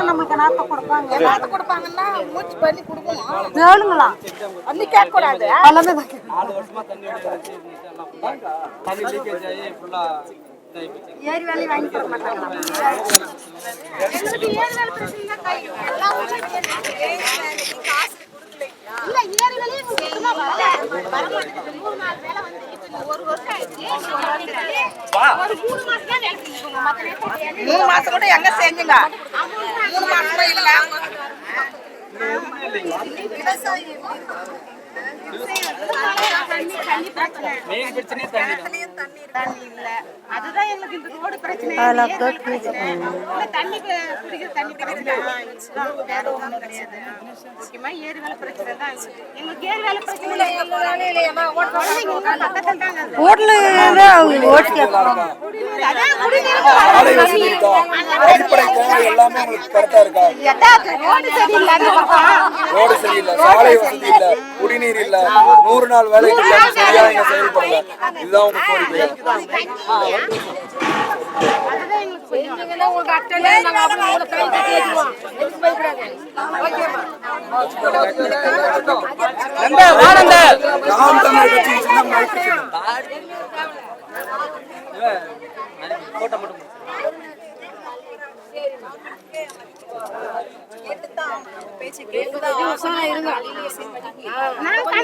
நம்மளுக்கு நாத்த கொடுப்பாங்க நாத்து கொடுப்பாங்கன்னா மூச்சு பண்ணி கொடுக்கணும் வேணுங்களா கேட்க கூடாது எல்லாமே ஏரி வேலையை வாங்கி தர மாட்டாங்களா எங்களுக்கு வேலை பிரச்சனை தான் கை. எல்லா ஊர்லயும் ஏழு வேலை. காசு கொடுக்கலைங்களா? இல்ல, வேலையும் சுத்தமா வரல. மூணு நாலு வேலை வந்து மூணு மாசம் கூட எங்க செஞ்சுங்க மூணு மாசம் கூட இல்ல. விவசாயி பிரச்சனை தண்ணி இல்ல. அதுதான் எங்களுக்கு இந்த ரோடு பிரச்சனை ஏரி வேலை பிரச்சனை. இல்ல, தண்ணி ப- குடிக்கிற தண்ணி பிரச்சனை. வேற ஒண்ணும் கிடையாது. முக்கியமா ஏரி வேலை பிரச்சனை தான் எங்களுக்கு ஏரி வேலை பிரச்சனை இல்லை. குழந்தைங்க இன்னும் பக்கத்துல தாங்க இருக்கு. ஓட்டுல ஓட்டு கேட்கணும் அதான் குடிநீர் அடிப்படை தேவை எல்லாமே உங்களுக்கு கரெக்டா இருக்கா? எதாவது ரோடு சரியில்லை அந்த பக்கம். ரோடு சரியில்லை சாலை வசதி இல்ல குடிநீர் இல்ல. நூறு நாள் வேலைக்கு சரியா செயல்படல. இதுதான் உங்க செஞ்சீங்கன்னா உங்களுக்கு அட்டனை நாங்க அப்புறம் உங்களை கை கட்டி ஏற்றுவோம். எதுக்கு பயப்படாது? சின்னம். போட்டோ மட்டும் முடிச்சு. நான் கண்டிப்பா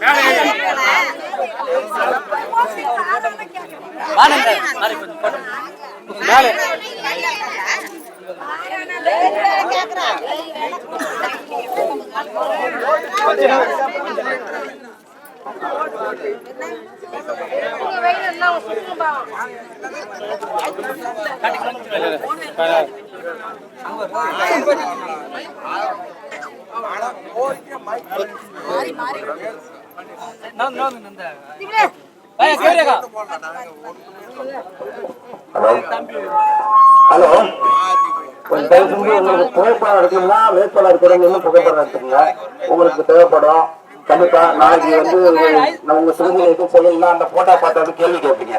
போட்டோ முடிச்சு மேலே நான் நான் ஹலோ. தயவு செஞ்சு உங்களுக்கு புகைப்படம் எடுக்கணும்னா வேட்பாளர் இருக்கிறவங்க புகைப்படம் எடுத்துக்கோங்க. உங்களுக்கு தேவைப்படும். கண்டிப்பா நாளைக்கு வந்து உங்க சிறுமிகளுக்கு சொல்லணும்னா அந்த போட்டோ பார்த்தாலும் கேள்வி கேட்பீங்க.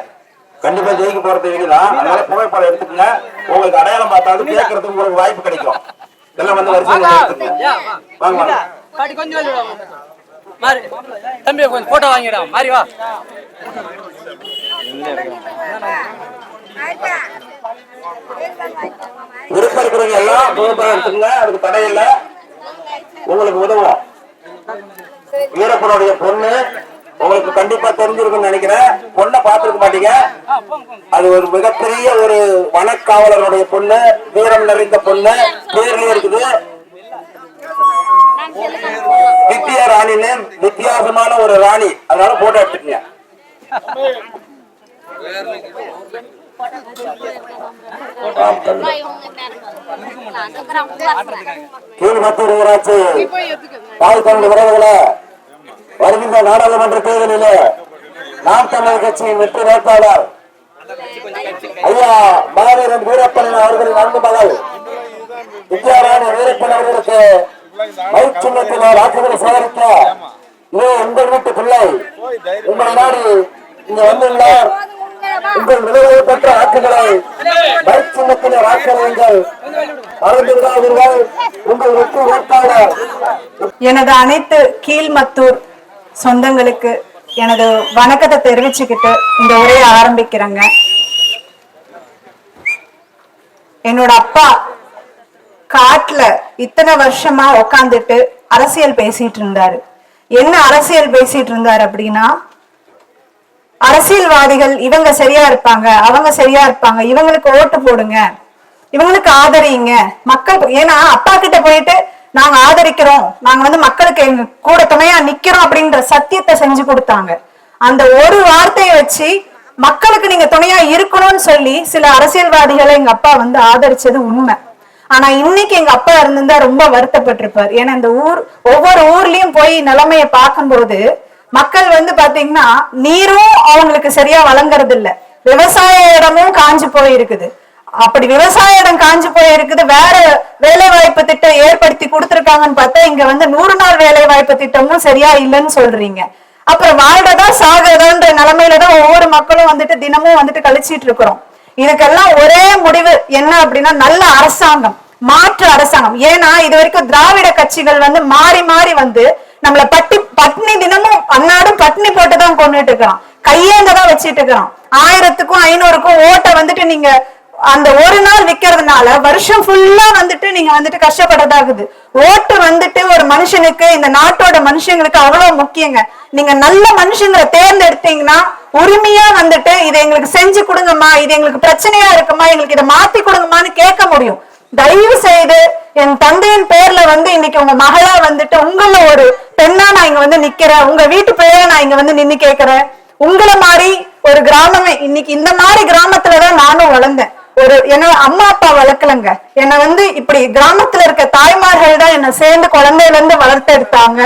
கண்டிப்பா ஜெயிக்க போறது இவங்க தான். அதனால புகைப்படம் எடுத்துக்கங்க. உங்களுக்கு அடையாளம் பார்த்தாலும் கேட்கறதுக்கு உங்களுக்கு வாய்ப்பு கிடைக்கும். எல்லாம் வந்து வரிசையில் எடுத்துக்கங்க. யா வா. வாங்க. கொஞ்சம் மாறி. தம்பி கொஞ்சம் போட்டோ வாங்கிடா. மாறி வா. விருப்பம் இருக்கிறவங்க எல்லாம் புகைப்படம் எடுத்துக்கங்க அதுக்கு தடை இல்லை உங்களுக்கு உதவும். வீரப்பனுடைய பொண்ணு உங்களுக்கு கண்டிப்பா தெரிஞ்சிருக்கும்னு நினைக்கிறேன் பொண்ணை பார்த்திருக்க மாட்டீங்க அது ஒரு மிகப்பெரிய ஒரு வனக்காவலருடைய பொண்ணு வீரம் நிறைந்த பொண்ணு பேர்லயே இருக்குது வித்யா ராணின்னு வித்தியாசமான ஒரு ராணி. அதனால போட்டோ எடுத்துக்கங்க. கீழ்மத்தூர் ஊராட்சி தாய்த்தமிழ் உறவுகளே வருகின்ற நாடாளுமன்ற தேர்தலிலே நாம் தமிழர் கட்சியின் வெற்றி வேட்பாளர் ஐயா மாவீரன் வீரப்பன் அவர்களின் அன்பு மகள் வித்யாராணி வீரப்பன் அவர்களுக்கு மைக் சின்னத்தில் சேகரிக்க இதோ உங்கள் வீட்டு பிள்ளை. உங்களை நாடி இங்க வந்துள்ளார். உங்கள் விளைவை பெற்ற வாக்குகளை மைக் சின்னத்தில் வாக்களியுங்கள் மறந்துவிடாதீர்கள் உங்கள் வெற்றி வேட்பாளர் எனது அனைத்து கீழ்மத்தூர் சொந்தங்களுக்கு எனது வணக்கத்தை தெரிவிச்சுக்கிட்டு இந்த உரையை ஆரம்பிக்கிறேங்க. என்னோட அப்பா இத்தனை வருஷமா உக்காந்துட்டு அரசியல் பேசிட்டு இருந்தாரு என்ன அரசியல் பேசிட்டு இருந்தாரு அப்படின்னா அரசியல்வாதிகள் இவங்க சரியா இருப்பாங்க அவங்க சரியா இருப்பாங்க இவங்களுக்கு ஓட்டு போடுங்க இவங்களுக்கு ஆதரிங்க மக்கள் ஏன்னா அப்பா கிட்ட போயிட்டு நாங்க ஆதரிக்கிறோம் நாங்க வந்து மக்களுக்கு எங்க கூட துணையா நிக்கிறோம் அப்படின்ற சத்தியத்தை செஞ்சு கொடுத்தாங்க. அந்த ஒரு வார்த்தையை வச்சு மக்களுக்கு நீங்க துணையா இருக்கணும்னு சொல்லி சில அரசியல்வாதிகளை எங்க அப்பா வந்து ஆதரிச்சது உண்மை. ஆனா இன்னைக்கு எங்க அப்பா இருந்திருந்தா ரொம்ப வருத்தப்பட்டிருப்பார். ஏன்னா இந்த ஊர் ஒவ்வொரு ஊர்லயும் போய் நிலைமைய பார்க்கும்போது மக்கள் வந்து பாத்தீங்கன்னா நீரும் அவங்களுக்கு சரியா வழங்குறது இல்ல விவசாய இடமும் காஞ்சு போயிருக்குது. அப்படி விவசாய இடம் காஞ்சு போயிருக்குது. வேற வேலை வாய்ப்பு திட்டம் ஏற்படுத்தி கொடுத்துருக்காங்கன்னு பார்த்தா இங்க வந்து நூறு நாள் வேலை வாய்ப்பு திட்டமும் சரியா இல்லைன்னு சொல்றீங்க. அப்புறம் வாழ்றதா சாகிறதான்ற நிலைமையில தான் ஒவ்வொரு மக்களும் வந்துட்டு தினமும் வந்துட்டு கழிச்சிட்டு இருக்கிறோம். இதுக்கெல்லாம் ஒரே முடிவு. என்ன அப்படின்னா நல்ல அரசாங்கம் மாற்று அரசாங்கம். ஏன்னா இது வரைக்கும் திராவிட கட்சிகள் வந்து மாறி மாறி வந்து நம்மள பட்டி பட்னி தினமும் அன்னாடும் பட்னி போட்டுதான் கொண்டுட்டு இருக்கிறான் கையேந்த தான் வச்சிட்டு இருக்கிறோம் ஆயிரத்துக்கும் ஐநூறுக்கும் ஓட்டை வந்துட்டு நீங்க அந்த ஒரு நாள் விக்கிறதுனால வருஷம் ஃபுல்லா வந்துட்டு நீங்க வந்துட்டு கஷ்டப்படுறதாகுது. ஓட்டு வந்துட்டு ஒரு மனுஷனுக்கு இந்த நாட்டோட மனுஷங்களுக்கு அவ்வளவு முக்கியங்க. நீங்க நல்ல மனுஷங்களை தேர்ந்தெடுத்தீங்கன்னா உரிமையா வந்துட்டு இதை எங்களுக்கு செஞ்சு கொடுங்கம்மா இது எங்களுக்கு பிரச்சனையா இருக்குமா எங்களுக்கு இதை மாத்தி கொடுங்கம்மான்னு கேட்க முடியும். தயவு செய்து என் தந்தையின் பேர்ல வந்து இன்னைக்கு உங்க மகளா வந்துட்டு உங்கள ஒரு பெண்ணா நான் இங்க வந்து நிக்கிறேன். உங்க வீட்டு பேர நான் இங்க வந்து நின்னு கேக்குறேன் உங்களை மாதிரி ஒரு கிராமமே இன்னைக்கு இந்த மாதிரி கிராமத்துலதான் நானும் வளர்ந்தேன். ஒரு என்ன அம்மா அப்பா வளர்க்கலங்க. என்னை வந்து இப்படி கிராமத்துல இருக்க தாய்மார்கள் தான் என்னை சேர்ந்து குழந்தையில இருந்து வளர்த்தெடுத்தாங்க.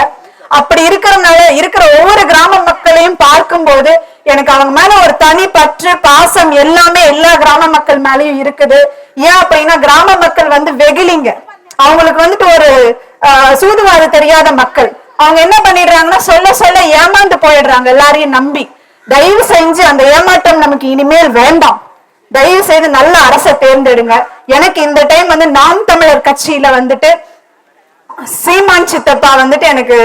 அப்படி இருக்கிறனால இருக்கிற ஒவ்வொரு கிராம மக்களையும் பார்க்கும்போது எனக்கு அவங்க மேல ஒரு தனி பற்று பாசம் எல்லாமே எல்லா கிராம மக்கள் மேலயும் இருக்குது. ஏன் அப்படின்னா கிராம மக்கள் வந்து வெகுலிங்க அவங்களுக்கு வந்துட்டு ஒரு சூதுவாறு சூதுவாது தெரியாத மக்கள். அவங்க என்ன பண்ணிடுறாங்கன்னா சொல்ல சொல்ல ஏமாந்து போயிடுறாங்க எல்லாரையும் நம்பி. தயவு செஞ்சு அந்த ஏமாற்றம் நமக்கு இனிமேல் வேண்டாம். தயவு செய்து நல்ல அரசை தேர்ந்தெடுங்க. எனக்கு இந்த டைம் வந்து நாம் தமிழர் கட்சியில வந்துட்டு சீமான் சித்தப்பா வந்துட்டு எனக்கு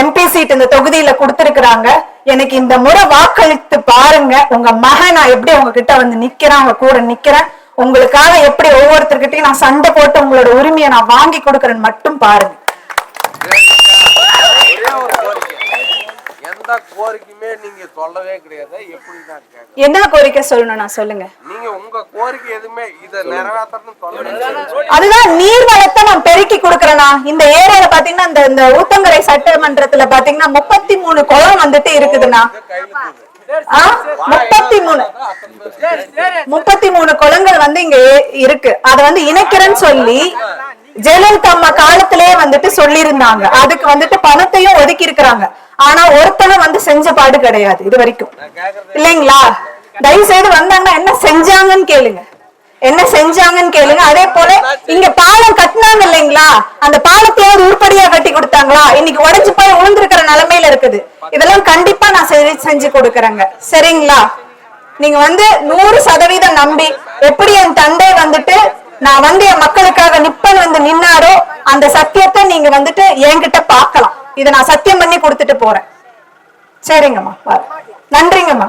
எம்பி சீட் இந்த தொகுதியில கொடுத்திருக்கிறாங்க. எனக்கு இந்த முறை வாக்களித்து பாருங்க. உங்க மகன் நான் எப்படி உங்ககிட்ட வந்து நிக்கிறேன் அவங்க கூட நிக்கிறேன். உங்களுக்காக எப்படி ஒவ்வொருத்தர்கிட்டயும் நான் சண்டை போட்டு உங்களோட உரிமையை நான் வாங்கி கொடுக்கறேன்னு மட்டும் பாருங்க ஒரே ஒரு கோரிக்கை எந்த கோரிக்கையுமே நீங்க சொல்லவே கிடையாது. எப்படி கேட்க என்ன கோரிக்கை சொல்லணும் நான் சொல்லுங்க. நீங்க உங்க கோரிக்கை எதுவுமே இதை நிறைவேற்றணும்னு சொல்லவே அதுதான் நீர் வளத்தை நான் பெருக்கி கொடுக்கறேனா? இந்த ஏரியால பாத்தீங்கன்னா இந்த இந்த ஊத்தங்கரை சட்டமன்றத்துல பாத்தீங்கன்னா முப்பத்தி மூணு குளம் வந்துட்டு இருக்குதுண்ணா? முப்பத்தி மூணு முப்பத்தி மூணு குளங்கள் வந்து இங்க இருக்கு. அத வந்து இணைக்கிறேன்னு சொல்லி ஜெயலலிதா அம்மா காலத்திலேயே வந்துட்டு சொல்லியிருந்தாங்க. அதுக்கு வந்துட்டு பணத்தையும் ஒதுக்கி இருக்கிறாங்க. ஆனா ஒருத்தனும் வந்து செஞ்ச பாடு கிடையாது இது வரைக்கும். இல்லைங்களா? தயவு செய்து வந்தாங்கன்னா என்ன செஞ்சாங்கன்னு கேளுங்க. என்ன செஞ்சாங்கன்னு கேளுங்க. அதே போல இங்க பாலம் கட்டினாங்க இல்லைங்களா? அந்த பாலத்தையாவது உருப்படியா கட்டி கொடுத்தாங்களா? இன்னைக்கு உடஞ்சு போய் விழுந்திருக்கிற நிலைமையில இருக்குது. இதெல்லாம் கண்டிப்பா நான் செஞ்சு செஞ்சு கொடுக்கறேங்க. சரிங்களா? நீங்க வந்து நூறு சதவீதம் நம்பி எப்படி என் தந்தை வந்துட்டு நான் வந்து என் மக்களுக்காக நிப்பன் வந்து நின்னாரோ அந்த சத்தியத்தை நீங்க வந்துட்டு என்கிட்ட பார்க்கலாம். இதை நான் சத்தியம் பண்ணி கொடுத்துட்டு போறேன். சரிங்கம்மா நன்றிங்கம்மா.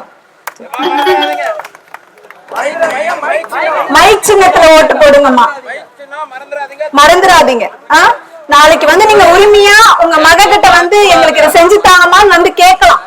மைக் சின்னத்துல ஓட்டு போடுங்கம்மா. மறந்துடாதீங்க. நாளைக்கு வந்து நீங்க உரிமையா உங்க மக கிட்ட வந்து எங்களுக்கு இதை செஞ்சு தாங்கம்மான்னு வந்து கேட்கலாம்.